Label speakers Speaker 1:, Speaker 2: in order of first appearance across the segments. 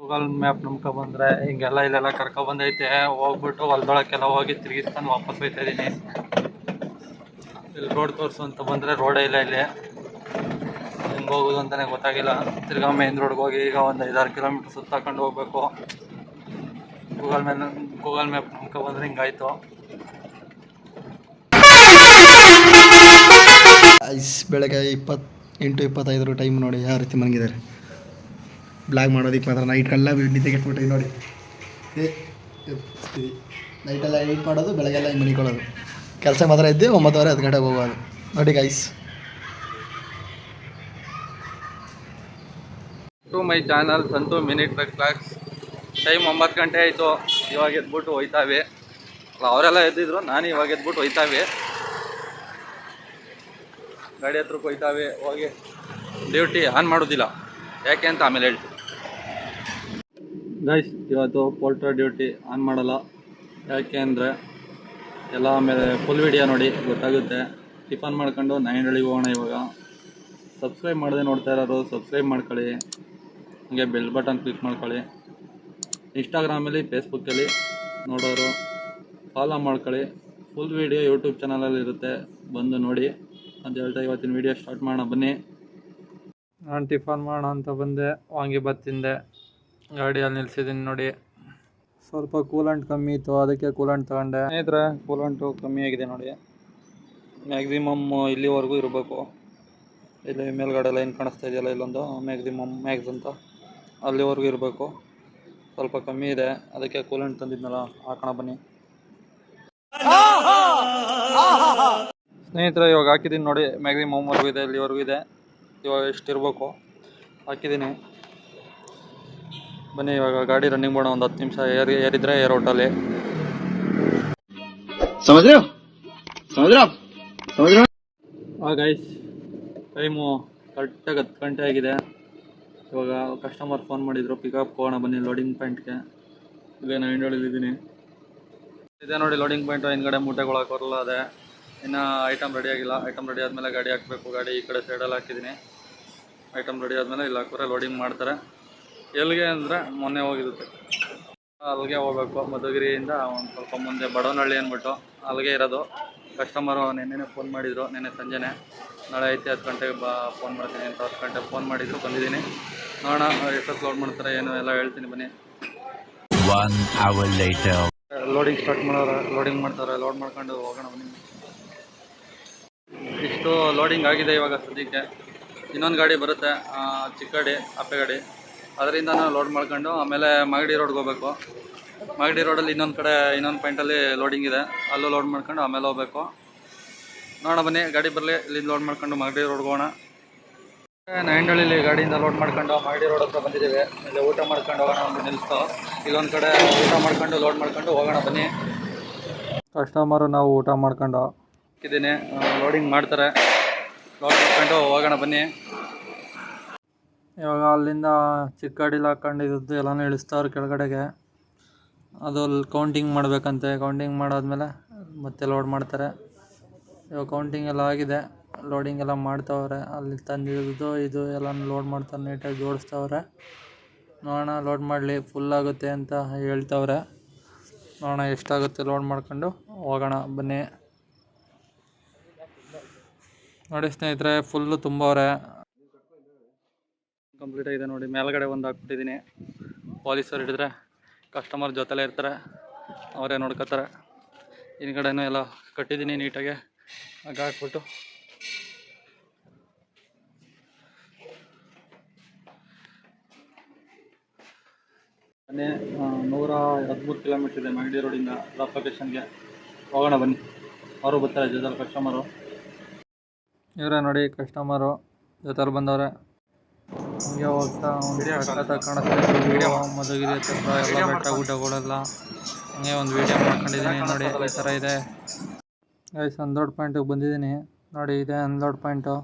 Speaker 1: Google map ನಂಬ್ಕೊ ಬಂದ್ರೆ ಹಿಂಗೆಲ್ಲ ಇಲ್ಲೆಲ್ಲ ಕರ್ಕೊಬಂದೈತೆ ಹೋಗ್ಬಿಟ್ಟು ಹೊಲ್ದೊಳಕ್ಕೆಲ್ಲ ಹೋಗಿ ತಿರುಗಿಸ್ಕೊಂಡು ವಾಪಸ್ ಹೋಯ್ತಾ ಇದೀನಿ. ಇಲ್ಲಿ ರೋಡ್ ತೋರಿಸು ಅಂತ ಬಂದ್ರೆ ರೋಡೇ ಇಲ್ಲ ಇಲ್ಲಿ. ಹೆಂಗೆ ಹೋಗೋದು ಅಂತಾನೆ ಗೊತ್ತಾಗಿಲ್ಲ. ತಿರ್ಗಾ ಮೇನ್ ರೋಡ್ಗೆ ಹೋಗಿ ಈಗ ಒಂದು ಐದಾರು ಕಿಲೋಮೀಟ್ರ್ ಸುತ್ತಾಕೊಂಡು ಹೋಗ್ಬೇಕು. ಗೂಗಲ್ ಮ್ಯಾಪ್ ಗೂಗಲ್ ಮ್ಯಾಪ್ ನಂಬ್ಕೊ ಬಂದ್ರೆ ಹಿಂಗಾಯ್ತು.
Speaker 2: ಬೆಳಗ್ಗೆ ಇಪ್ಪತ್ತು, ಎಂಟು ಇಪ್ಪತ್ತೈದರ ಟೈಮ್ ನೋಡಿ ಯಾವ ರೀತಿ ಮಲಗಿದ್ದಾರೆ. ಬ್ಲಾಗ್ ಮಾಡೋದಕ್ಕೆ ಮಾತ್ರ. ನೈಟ್ಗೆಲ್ಲ ನಿದ್ದೆ ಕೆಟ್ಬಿಟ್ಟಿವಿ ನೋಡಿ. ನೈಟೆಲ್ಲ ಎಡಿಟ್ ಮಾಡೋದು, ಬೆಳಗ್ಗೆಲ್ಲ ಮನಿಕೊಳ್ಳೋದು ಕೆಲಸ ಮಾತ್ರ ಇದ್ದು ಒಂಬತ್ತುವರೆ ಹತ್ತು ಗಂಟೆಗೆ ಹೋಗೋದು. ನೋಡಿ guys
Speaker 1: to my channel Santu minute clocks time ಒಂಬತ್ತು ಗಂಟೆ ಆಯಿತು. ಇವಾಗ ಎದ್ಬಿಟ್ಟು ಹೋಯ್ತಾವೆ. ಅವರೆಲ್ಲ ಎದ್ದಿದ್ರು, ನಾನು ಇವಾಗ ಎದ್ಬಿಟ್ಟು ಹೋಯ್ತಾವೆ. ಗಾಡಿ ಹತ್ರಕ್ಕೆ ಹೋಯ್ತಾವೆ. ಹೋಗಿ ಡ್ಯೂಟಿ ಆನ್ ಮಾಡೋದಿಲ್ಲ. ಯಾಕೆ ಅಂತ ಆಮೇಲೆ ಹೇಳ್ತೀನಿ. ಗೈಸ್ ಇವತ್ತು ಪೋಲ್ಟ್ರಾ ಡ್ಯೂಟಿ ಆನ್ ಮಾಡಲ್ಲ. ಯಾಕೆ ಅಂದರೆ ಎಲ್ಲ ಆಮೇಲೆ ಫುಲ್ ವಿಡಿಯೋ ನೋಡಿ, ಗೊತ್ತಾಗುತ್ತೆ. ಟಿಫನ್ ಮಾಡ್ಕೊಂಡು ನೈನ್ ಹಳ್ಳಿಗೆ ಹೋಗೋಣ ಇವಾಗ. ಸಬ್ಸ್ಕ್ರೈಬ್ ಮಾಡದೆ ನೋಡ್ತಾ ಇರೋರು ಸಬ್ಸ್ಕ್ರೈಬ್ ಮಾಡ್ಕೊಳ್ಳಿ. ಹಾಗೆ ಬೆಲ್ ಬಟನ್ ಕ್ಲಿಕ್ ಮಾಡ್ಕೊಳ್ಳಿ. ಇನ್ಸ್ಟಾಗ್ರಾಮಲ್ಲಿ ಫೇಸ್ಬುಕ್ಕಲ್ಲಿ ನೋಡೋರು ಫಾಲೋ ಮಾಡ್ಕೊಳ್ಳಿ. ಫುಲ್ ವೀಡಿಯೋ ಯೂಟ್ಯೂಬ್ ಚಾನಲಲ್ಲಿ ಇರುತ್ತೆ. ಬಂದು ನೋಡಿ. ಅಂತ ಹೇಳ್ತಾ ಇವತ್ತಿನ ವಿಡಿಯೋ ಸ್ಟಾರ್ಟ್ ಮಾಡೋಣ, ಬನ್ನಿ. ನಾನು ಟಿಫನ್ ಮಾಡೋಣ ಅಂತ ಬಂದೆ. ವಾಂಗಿಬಾತ್ ತಿಂದೆ. ಗಾಡಿಯಲ್ಲಿ ನಿಲ್ಸಿದ್ದೀನಿ ನೋಡಿ. ಸ್ವಲ್ಪ ಕೂಲಂಟ್ ಕಮ್ಮಿ ಇತ್ತು, ಅದಕ್ಕೆ ಕೂಲಂಟ್ ತಗೊಂಡೆ. ಸ್ನೇಹಿತರೆ ಕೂಲೆಂಟು ಕಮ್ಮಿ ಆಗಿದೆ ನೋಡಿ. ಮ್ಯಾಕ್ಸಿಮಮ್ ಇಲ್ಲಿವರೆಗೂ ಇರಬೇಕು. ಇಲ್ಲಿ ಮೇಲ್ಗಡೆ ಲೈನ್ ಕಾಣಿಸ್ತಾ ಇದೆಯಲ್ಲ, ಇಲ್ಲೊಂದು ಮ್ಯಾಕ್ಸಿಮಮ್ ಮ್ಯಾಕ್ಸ್ ಅಂತ. ಅಲ್ಲಿವರೆಗೂ ಇರಬೇಕು. ಸ್ವಲ್ಪ ಕಮ್ಮಿ ಇದೆ, ಅದಕ್ಕೆ ಕೂಲಂಟ್ ತಂದಿದ್ನಲ್ಲ ಹಾಕೋಣ ಬನ್ನಿ. ಸ್ನೇಹಿತರೆ, ಇವಾಗ ಹಾಕಿದ್ದೀನಿ ನೋಡಿ ಮ್ಯಾಕ್ಸಿಮಮ್ ವರ್ಗೂ ಇದೆ, ಇಲ್ಲಿವರೆಗೂ ಇದೆ. ಇವಾಗ ಎಷ್ಟಿರಬೇಕು, ಹಾಕಿದ್ದೀನಿ. ಬನ್ನಿ ಇವಾಗ ಗಾಡಿ ರನ್ನಿಂಗ್ ಮಾಡೋಣ ಒಂದು ಹತ್ತು ನಿಮಿಷ ಏರಿ ಏರಿದ್ರೆ
Speaker 2: ಆ
Speaker 1: ಗೈಸ್ ಟೈಮು ಕರೆಕ್ಟಾಗಿ ಹತ್ತು ಗಂಟೆ ಆಗಿದೆ. ಇವಾಗ ಕಸ್ಟಮರ್ ಫೋನ್ ಮಾಡಿದ್ರು ಪಿಕಪ್ ಹೋಗೋಣ ಬನ್ನಿ ಲೋಡಿಂಗ್ ಪಾಯಿಂಟ್ಗೆ ಇಲ್ಲೇ ನಾನು ಹಿಂಡೋಳಿದ್ದೀನಿ ಇದೆ ನೋಡಿ ಲೋಡಿಂಗ್ ಪಾಯಿಂಟ್ ಹಿಂದ್ಗಡೆ ಮೂಟೆಗಳು ಹಾಕೋರಲ್ಲ ಅದೇ. ಇನ್ನು ಐಟಮ್ ರೆಡಿ ಆಗಿಲ್ಲ. ಐಟಮ್ ರೆಡಿ ಆದಮೇಲೆ ಗಾಡಿ ಹಾಕಬೇಕು. ಗಾಡಿ ಈ ಕಡೆ ಸೈಡಲ್ಲಿ ಹಾಕಿದ್ದೀನಿ. ಐಟಮ್ ರೆಡಿ ಆದಮೇಲೆ ಇಲ್ಲಿ ಹಾಕೋರೆ ಲೋಡಿಂಗ್ ಮಾಡ್ತಾರೆ. ಎಲ್ಲಿಗೆ ಅಂದರೆ ಮೊನ್ನೆ ಹೋಗಿರುತ್ತೆ ಅಲ್ಲಿಗೆ ಹೋಗ್ಬೇಕು ಮಧುಗಿರಿಯಿಂದ ಒಂದು ಸ್ವಲ್ಪ ಮುಂದೆ ಬಡವನಹಳ್ಳಿ ಅಂದ್ಬಿಟ್ಟು ಅಲ್ಲಿಗೆ ಇರೋದು. ಕಸ್ಟಮರು ನಿನ್ನೆ ಫೋನ್ ಮಾಡಿದರು ನಿನ್ನೆ ಸಂಜೆನೆ. ನಾಳೆ ಐತೆ ಹತ್ತು ಗಂಟೆಗೆ ಬಾ ಫೋನ್ ಮಾಡ್ತೀನಿ ಅಂತ ಹತ್ತು ಗಂಟೆಗೆ ಫೋನ್ ಮಾಡಿದ್ರು ಬಂದಿದ್ದೀನಿ. ನೋಡೋಣ ಎಷ್ಟೊತ್ತು ಲೋಡ್ ಮಾಡ್ತಾರೆ ಏನು ಎಲ್ಲ ಹೇಳ್ತೀನಿ ಬನ್ನಿ. ಲೋಡಿಂಗ್ ಸ್ಟಾರ್ಟ್ ಮಾಡೋರು ಲೋಡಿಂಗ್ ಮಾಡ್ತಾರೆ ಲೋಡ್ ಮಾಡ್ಕೊಂಡು ಹೋಗೋಣ ಬನ್ನಿ. ಇಷ್ಟು ಲೋಡಿಂಗ್ ಆಗಿದೆ ಇವಾಗ ಸದ್ಯಕ್ಕೆ. ಇನ್ನೊಂದು ಗಾಡಿ ಬರುತ್ತೆ ಚಿಕ್ಕ ಗಾಡಿ ಅಪ್ಪೆ ಗಾಡಿ ಅದರಿಂದ ಲೋಡ್ ಮಾಡ್ಕೊಂಡು, ಆಮೇಲೆ ಮಾಗಡಿ ರೋಡ್ಗೆ ಹೋಗ್ಬೇಕು. ಮಾಗಡಿ ರೋಡಲ್ಲಿ ಇನ್ನೊಂದು ಕಡೆ, ಇನ್ನೊಂದು ಪಾಯಿಂಟಲ್ಲಿ ಲೋಡಿಂಗ್ ಇದೆ. ಅಲ್ಲೂ ಲೋಡ್ ಮಾಡ್ಕೊಂಡು ಆಮೇಲೆ ಹೋಗ್ಬೇಕು. ನೋಡೋಣ ಬನ್ನಿ, ಗಾಡಿ ಬರಲಿ, ಇಲ್ಲಿಂದ ಲೋಡ್ ಮಾಡ್ಕೊಂಡು ಮಾಗಡಿ ರೋಡ್ಗೆ ಹೋಗೋಣ. ನೈಂಡಳ್ಳಿಲಿ ಗಾಡಿಯಿಂದ ಲೋಡ್ ಮಾಡ್ಕೊಂಡು ಮಾಗಡಿ ರೋಡ್ ಹತ್ರ ಬಂದಿದ್ದೀವಿ. ಇಲ್ಲಿ ಊಟ ಮಾಡ್ಕೊಂಡು ಹೋಗೋಣ ಒಂದು ನಿಲ್ಲಿಸ್ತು ಇಲ್ಲೊಂದು ಕಡೆ ಊಟ ಮಾಡ್ಕೊಂಡು ಲೋಡ್ ಮಾಡ್ಕೊಂಡು ಹೋಗೋಣ ಬನ್ನಿ. ಕಸ್ಟಮರು ನಾವು ಊಟ ಮಾಡ್ಕೊಂಡು ಹಾಕಿದ್ದೀನಿ ಲೋಡಿಂಗ್ ಮಾಡ್ತಾರೆ. ಲೋಡ್ ಮಾಡ್ಕೊಂಡು ಹೋಗೋಣ ಬನ್ನಿ. ಇವಾಗ ಅಲ್ಲಿಂದ ಚಿಕ್ಕ ಗಾಡೀಲಿ ಹಾಕೊಂಡಿದ್ದು ಎಲ್ಲನೂ ಇಳಿಸ್ತಾವ್ರು ಕೆಳಗಡೆಗೆ. ಅದು ಅಲ್ಲಿ ಕೌಂಟಿಂಗ್ ಮಾಡಬೇಕಂತೆ. ಕೌಂಟಿಂಗ್ ಮಾಡಾದಮೇಲೆ ಮತ್ತೆ ಲೋಡ್ ಮಾಡ್ತಾರೆ. ಇವಾಗ ಕೌಂಟಿಂಗ್ ಎಲ್ಲ ಆಗಿದೆ. ಲೋಡಿಂಗ್ ಎಲ್ಲ ಮಾಡ್ತಾವ್ರೆ. ಅಲ್ಲಿ ತಂದಿದ್ದು ಇದು ಎಲ್ಲನೂ ಲೋಡ್ ಮಾಡ್ತಾರೆ. ನೀಟಾಗಿ ಜೋಡಿಸ್ತವ್ರೆ. ನೋಡೋಣ ಲೋಡ್ ಮಾಡಲಿ. ಫುಲ್ ಆಗುತ್ತೆ ಅಂತ ಹೇಳ್ತಾವ್ರೆ. ನೋಡೋಣ ಎಷ್ಟಾಗುತ್ತೆ ಲೋಡ್ ಮಾಡ್ಕೊಂಡು ಹೋಗೋಣ. ಬನ್ನಿ. ನೋಡಿ ಸ್ನೇಹಿತರೆ ಫುಲ್ಲು ತುಂಬವ್ರೆ. ಕಂಪ್ಲೀಟ್ ಆಗಿದೆ ನೋಡಿ. ಮೇಲ್ಗಡೆ ಒಂದು ಹಾಕ್ಬಿಟ್ಟಿದ್ದೀನಿ ಪೊಲೀಸರು ಹಿಡಿದ್ರೆ ಕಸ್ಟಮರ್ ಜೊತೆಲೇ ಇರ್ತಾರೆ. ಅವರೇ ನೋಡ್ಕೋತಾರೆ. ಹಿಂದ್ಗಡೆನೂ ಎಲ್ಲ ಕಟ್ಟಿದ್ದೀನಿ ನೀಟಾಗೆ. ಹಾಗೆ ಹಾಕ್ಬಿಟ್ಟು. ಆ, ನೂರ ಹದಿಮೂರು ಕಿಲೋಮೀಟ್ರ್ ಇದೆ ಮಗಡಿ ರೋಡಿಂದ ಡ್ರಾಪ್ ಲೊಕೇಶನ್ಗೆ ಹೋಗೋಣ ಬನ್ನಿ. ಅವರು ಬರ್ತಾರೆ ಜೊತೆಲಿ ಕಸ್ಟಮರು ಇವರೇ ನೋಡಿ ಕಸ್ಟಮರು ಜೊತೆಲಿ ಬಂದವ್ರೆ. ಹಂಗೆ ಹೋಗ್ತಾ ಒಂದು ಸಖತ್ತಾಗಿ ಕಾಣಿಸ್ತಾ ವೀಡಿಯೋ ಮಧುಗಿರಿ ಹತ್ರ ಎಲ್ಲ ಬೆಟ್ಟ ಗುಡ್ಡಗಳೆಲ್ಲ. ಹಂಗೆ ಒಂದು ವೀಡಿಯೋ ಮಾಡ್ಕೊಂಡಿದ್ದೀನಿ. ನೋಡಿ ಈ ಥರ ಇದೆ. ಗೈಸ್ ಅನ್ಲೋಡ್ ಪಾಯಿಂಟಿಗೆ ಬಂದಿದ್ದೀನಿ. ನೋಡಿ ಇದೆ ಅನ್ಲೋಡ್ ಪಾಯಿಂಟು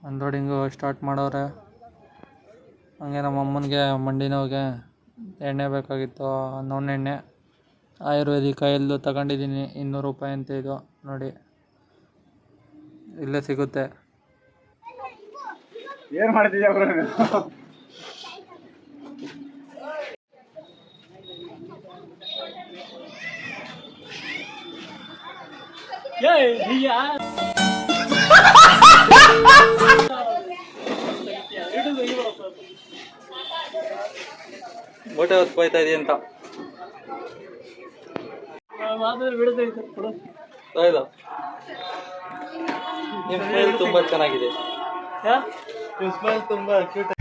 Speaker 1: ಅನ್ಲೋಡಿಂಗು ಸ್ಟಾರ್ಟ್ ಮಾಡೋರೆ. ಹಂಗೆ ನಮ್ಮ ಅಮ್ಮನಿಗೆ ಮಂಡಿ ನೋವಿಗೆ ಎಣ್ಣೆ ಬೇಕಾಗಿತ್ತು. ಎಣ್ಣೆ. ಆಯುರ್ವೇದಿಕ್ ಎಲ್ಲೂ ತಗೊಂಡಿದ್ದೀನಿ. ಇನ್ನೂರು ರೂಪಾಯಿ ಅಂತ ಇದು. ನೋಡಿ ಇಲ್ಲೇ ಸಿಗುತ್ತೆ.
Speaker 2: ಏನ್ ಮಾಡ್ತಿದ್ಯಾ ಬ್ರೋ
Speaker 1: ಹೊಟ್ಟೆ ಹೊತ್ತು ಹೋಯ್ತಾ ಇದೆಯಾ ಅಂತ. ಹೌದಾ? ನಿಮ್ಮ ತುಂಬಾ ಚೆನ್ನಾಗಿದೆ. ತುಂಬಾ ಕ್ಯೂಟ್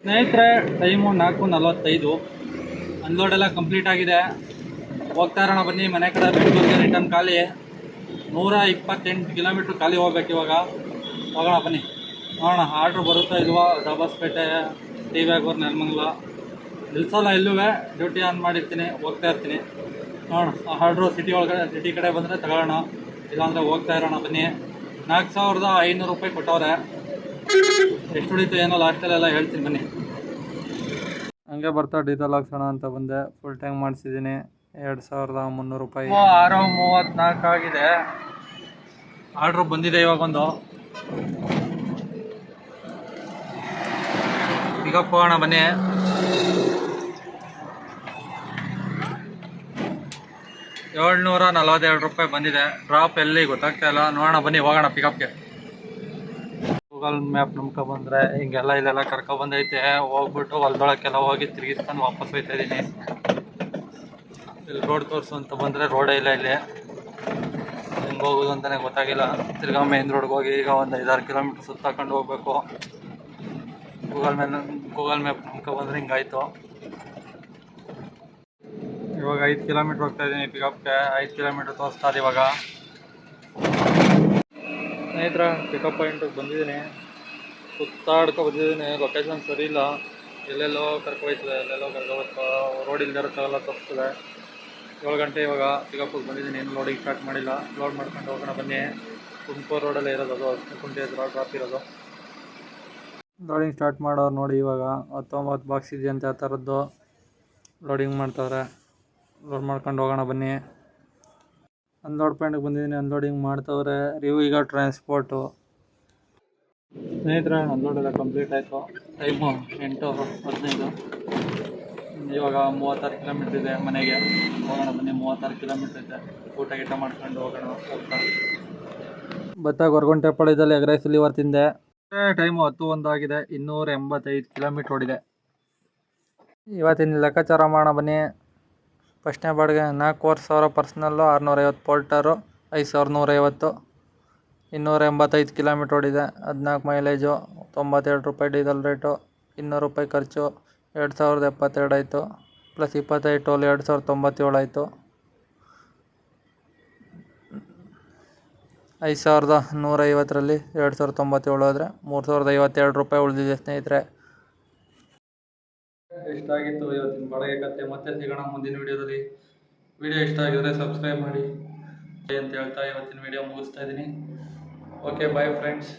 Speaker 1: ಸ್ನೇಹಿತರೆ ಟೈಮು ನಾಲ್ಕು ನಲವತ್ತೈದು. ಅನ್ಲೋಡ್ ಎಲ್ಲ ಕಂಪ್ಲೀಟ್ ಆಗಿದೆ. ಹೋಗ್ತಾ ಇರೋಣ ಬನ್ನಿ ಮನೆ ಕಡೆ ಬೆಂಗಳೂರಿಗೆ ರಿಟರ್ನ್ ಖಾಲಿ. ನೂರ ಇಪ್ಪತ್ತೆಂಟು ಕಿಲೋಮೀಟ್ರ್ ಖಾಲಿ ಹೋಗ್ಬೇಕು ಇವಾಗ. ಹೋಗೋಣ ಬನ್ನಿ. ನೋಡೋಣ ಆರ್ಡ್ರ್ ಬರುತ್ತಾ ಇಲ್ವಾ ದಾಬಾಸ್ಪೇಟೆ ಟಿ ವ್ಯಾಗೋರ್ ನೆಲಮಂಗ್ಲ. ನಿಲ್ಸಲ್ಲ ಎಲ್ಲೂ ಡ್ಯೂಟಿ ಆನ್ ಮಾಡಿರ್ತೀನಿ ಹೋಗ್ತಾ ಇರ್ತೀನಿ. ನೋಡೋಣ ಆರ್ಡ್ರು ಸಿಟಿ ಒಳಗಡೆ ಸಿಟಿ ಕಡೆ ಬಂದರೆ ತಗೊಳ್ಳೋಣ. ಇಲ್ಲಾಂದರೆ ಹೋಗ್ತಾ ಇರೋಣ ಬನ್ನಿ. ನಾಲ್ಕು ಸಾವಿರದ ಐನೂರು ರೂಪಾಯಿ ಕೊಟ್ಟವ್ರೆ. ಎಷ್ಟು ಉಳಿತು ಏನೋ ಲಾಸ್ಟಲ್ಲೆಲ್ಲ ಹೇಳ್ತೀನಿ ಬನ್ನಿ. ಹಂಗೆ ಬರ್ತಾ ಡೀಸೆಲ್ ಹಾಕ್ಸೋಣ ಅಂತ ಬಂದೆ. ಫುಲ್ ಟ್ಯಾಂಕ್ ಮಾಡಿಸಿದ್ದೀನಿ. ಎರಡು ಸಾವಿರದ ಮುನ್ನೂರು ರೂಪಾಯಿ. ಆರು ಮೂವತ್ತ್ನಾಲ್ಕು ಆಗಿದೆ. ಆರ್ಡ್ರ್ ಬಂದಿದೆ ಇವಾಗ ಒಂದು. ಪಿಕಪ್ ಹೋಗೋಣ ಬನ್ನಿ. ಏಳ್ನೂರ ನಲವತ್ತೆರಡು ರೂಪಾಯಿ ಬಂದಿದೆ. ಡ್ರಾಪ್ ಎಲ್ಲಿ ಗೊತ್ತಾಗ್ತಾ ಇಲ್ಲ. ನೋಡೋಣ, ಬನ್ನಿ, ಹೋಗೋಣ ಪಿಕಪ್ಗೆ ಗೂಗಲ್ ಮ್ಯಾಪ್ ನಂಬ್ಕೊಬಂದ್ರೆ ಹಿಂಗೆಲ್ಲ ಇಲ್ಲೆಲ್ಲ ಕರ್ಕೊ ಬಂದೈತೆ. ಹೋಗ್ಬಿಟ್ಟು ಹೊಲ್ದೊಳಕ್ಕೆಲ್ಲ ಹೋಗಿ ತಿರುಗಿಸ್ಕೊಂಡು ವಾಪಸ್ ಹೋಯ್ತಾ ಇದ್ದೀನಿ ಇಲ್ಲಿ ರೋಡ್ ತೋರಿಸು ಅಂತ ಬಂದರೆ ರೋಡೇ ಇಲ್ಲ ಇಲ್ಲಿ. ಹೆಂಗೆ ಹೋಗೋದು ಅಂತಲೇ ಗೊತ್ತಾಗಿಲ್ಲ. ತಿರ್ಗಾ ಮೇನ್ ರೋಡ್ಗೆ ಹೋಗಿ ಈಗ ಒಂದು ಐದಾರು ಕಿಲೋಮೀಟ್ರ್ ಸುತ್ತಾಕೊಂಡು ಹೋಗ್ಬೇಕು. ಗೂಗಲ್ ಮ್ಯಾಪ್ ಗೂಗಲ್ ಮ್ಯಾಪ್ ನಂಬ್ಕೊಬಂದ್ರೆ ಹಿಂಗಾಯ್ತು. ಇವಾಗ ಐದು ಕಿಲೋಮೀಟ್ರ್ ಹೋಗ್ತಾ ಇದ್ದೀನಿ ಪಿಕಪ್ಗೆ ಐದು ಕಿಲೋಮೀಟ್ರ್ ತೋರಿಸ್ತಾ ಇದೆ ಇವಾಗ. ಸ್ನೇಹಿತರ ಪಿಕಪ್ ಪಾಯಿಂಟಿಗೆ ಬಂದಿದ್ದೀನಿ. ಸುತ್ತಾಡ್ಕೊ ಬಂದಿದ್ದೀನಿ. ಲೊಕೇಶನ್ ಸರಿ ಇಲ್ಲ. ಎಲ್ಲೆಲ್ಲೋ ಕರ್ಕೊಯ್ತದೆ ಎಲ್ಲೆಲ್ಲೋ ಕರ್ಕೊ ಹೋಗ್ತಾ ರೋಡ್ ಇಲ್ದೇ ಇರೋಕ್ಕಾಗಲ್ಲ ತೋರಿಸ್ತದೆ. ಏಳು ಗಂಟೆ ಇವಾಗ ಪಿಕಪ್ಪಿಗೆ ಬಂದಿದ್ದೀನಿ. ಏನು ಲೋಡಿಂಗ್ ಸ್ಟಾರ್ಟ್ ಮಾಡಿಲ್ಲ. ಲೋಡ್ ಮಾಡ್ಕೊಂಡು ಹೋಗೋಣ ಬನ್ನಿ. ತುಮಕೂರು ರೋಡಲ್ಲೇ ಇರೋದು ಅದು. ಕುಂಟೆ ಹತ್ರ ಡ್ರಾಪ್ ಇರೋದು. ಲೋಡಿಂಗ್ ಸ್ಟಾರ್ಟ್ ಮಾಡೋರು ನೋಡಿ ಇವಾಗ. ಹತ್ತೊಂಬತ್ತು ಬಾಕ್ಸ್ ಇದೆಯಂತೆ ಆ ಥರದ್ದು. ಲೋಡಿಂಗ್ ಮಾಡ್ತಾವ್ರೆ ಲೋಡ್ ಮಾಡ್ಕೊಂಡು ಹೋಗೋಣ ಬನ್ನಿ. ಅನ್ಲೋಡ್ ಪಾಯಿಂಟ್ಗೆ ಬಂದಿದ್ದೀನಿ ಅನ್ಲೋಡಿಂಗ್ ಮಾಡ್ತವ್ರೆ. ರಿವ್ಯೂ ಈಗ ಟ್ರಾನ್ಸ್ಪೋರ್ಟು ಸ್ನೇಹಿತರೆ ಅನ್ಲೋಡ್ ಎಲ್ಲ ಕಂಪ್ಲೀಟ್ ಆಯಿತು. ಟೈಮು ಎಂಟು ಹದಿನೈದು. ಇವಾಗ ಮೂವತ್ತಾರು ಕಿಲೋಮೀಟ್ರ್ ಇದೆ ಮನೆಗೆ. ಹೋಗೋಣ ಬನ್ನಿ, ಮೂವತ್ತಾರು ಕಿಲೋಮೀಟ್ರ್ ಇದೆ. ಊಟ ಗೀಟ ಮಾಡ್ಕೊಂಡು ಹೋಗೋಣ ಹೋಗ್ತಾ. ಭತ್ತ ಗೊರಗುಂಟೆ ಪಾಳ್ಯದಲ್ಲಿ ಎಗ್ರೈಸ್ ಲಿವರ್ ತಿಂದೆ. ಟೈಮು ಹತ್ತು ಆಗಿದೆ. ಇನ್ನೂರ ಎಂಬತ್ತೈದು ಕಿಲೋಮೀಟ್ರ್ ಓಡಿದೆ. ಇವತ್ತಿನ ಲೆಕ್ಕಾಚಾರ ಮಾಡೋಣ ಬನ್ನಿ. ಫಸ್ಟ್ನೇ ಬಾಡಿಗೆ ನಾಲ್ಕೂವರೆ ಸಾವಿರ ಪರ್ಸ್ನಲ್ಲು ಆರುನೂರೈವತ್ತು ಪೋಲ್ಟರು, ಐದು ಸಾವಿರದ ನೂರೈವತ್ತು. ಇನ್ನೂರ ಎಂಬತ್ತೈದು ಕಿಲೋಮೀಟ್ರ್ ಓಡಿದೆ, ಹದಿನಾಲ್ಕು ಮೈಲೇಜು, ತೊಂಬತ್ತೆರಡು ರೂಪಾಯಿ ಡೀಸೆಲ್ ರೇಟು, ಇನ್ನೂರು ರೂಪಾಯಿ ಖರ್ಚು, ಎರಡು ಸಾವಿರದ ಎಪ್ಪತ್ತೆರಡು ಆಯಿತು, ಪ್ಲಸ್ ಇಪ್ಪತ್ತೈದು ಟೋಲ್ ಎರಡು ಸಾವಿರದ ತೊಂಬತ್ತೇಳು ಆಯಿತು. ಐದು ಸಾವಿರದ ನೂರೈವತ್ತರಲ್ಲಿ ಎರಡು ಸಾವಿರದ ತೊಂಬತ್ತೇಳು ಆದರೆ ಮೂರು ಸಾವಿರದ ಐವತ್ತೆರಡು ರೂಪಾಯಿ ಉಳಿದಿದೆ ಸ್ನೇಹಿತರೆ. ಇಷ್ಟ ಆಗಿತ್ತು, ಇವತ್ತಿನ ಬಾಡಿಗೆ ಕತೆ ಮತ್ತೆ ಸಿಗೋಣ ಮುಂದಿನ ವಿಡಿಯೋದಲ್ಲಿ. ವಿಡಿಯೋ ಇಷ್ಟ ಆಗಿದ್ರೆ ಸಬ್ಸ್ಕ್ರೈಬ್ ಮಾಡಿ. ಅಂತ ಹೇಳ್ತಾ ಇವತ್ತಿನ ವಿಡಿಯೋ ಮುಗಿಸ್ತಾ ಇದ್ದೀನಿ. Okay bye friends